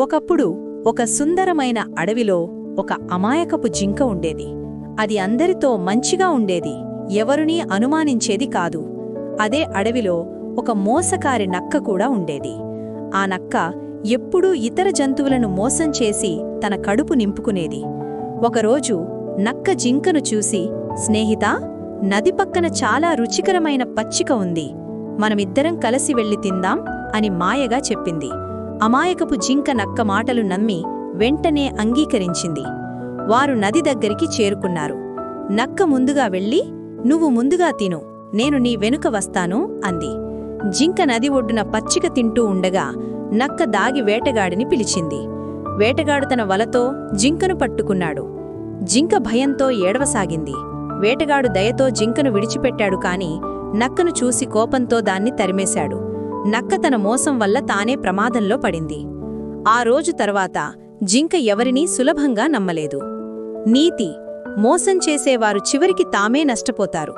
ఒకప్పుడు ఒక సుందరమైన అడవిలో ఒక అమాయకపు జింక ఉండేది. అది అందరితో మంచిగా ఉండేది. ఎవరునీ అనుమానించేది కాదు. అదే అడవిలో ఒక మోసకారి నక్క కూడా ఉండేది. ఆ నక్క ఎప్పుడూ ఇతర జంతువులను మోసం చేసి తన కడుపు నింపుకునేది. ఒకరోజు నక్క జింకను చూసి స్నేహితా నది పక్కన చాలా రుచికరమైన పచ్చిక ఉంది. మనమిద్దరం కలిసి వెళ్ళి తిందాం. అని మాయగా చెప్పింది. అమాయకపు జింక నక్క మాటలు నమ్మి వెంటనే అంగీకరించింది. వారు నది దగ్గరికి చేరుకున్నారు. నక్క ముందుగా వెళ్ళి నువ్వు ముందుగా తిను నేను నీ వెనుక వస్తాను అంది. జింక నది ఒడ్డున పచ్చిక తింటూ ఉండగా నక్క దాగి వేటగాడిని పిలిచింది. వేటగాడు తన వలతో జింకను పట్టుకున్నాడు. జింక భయంతో ఏడవసాగింది. వేటగాడు దయతో జింకను విడిచిపెట్టాడు కాని నక్కను చూసి కోపంతో దాన్ని తరిమేశాడు. నక్క తన మోసం వల్ల తానే ప్రమాదంలో పడింది. ఆ రోజు తర్వాత జింక ఎవరినీ సులభంగా నమ్మలేదు. నీతి మోసం చేసేవారు చివరికి తామే నష్టపోతారు.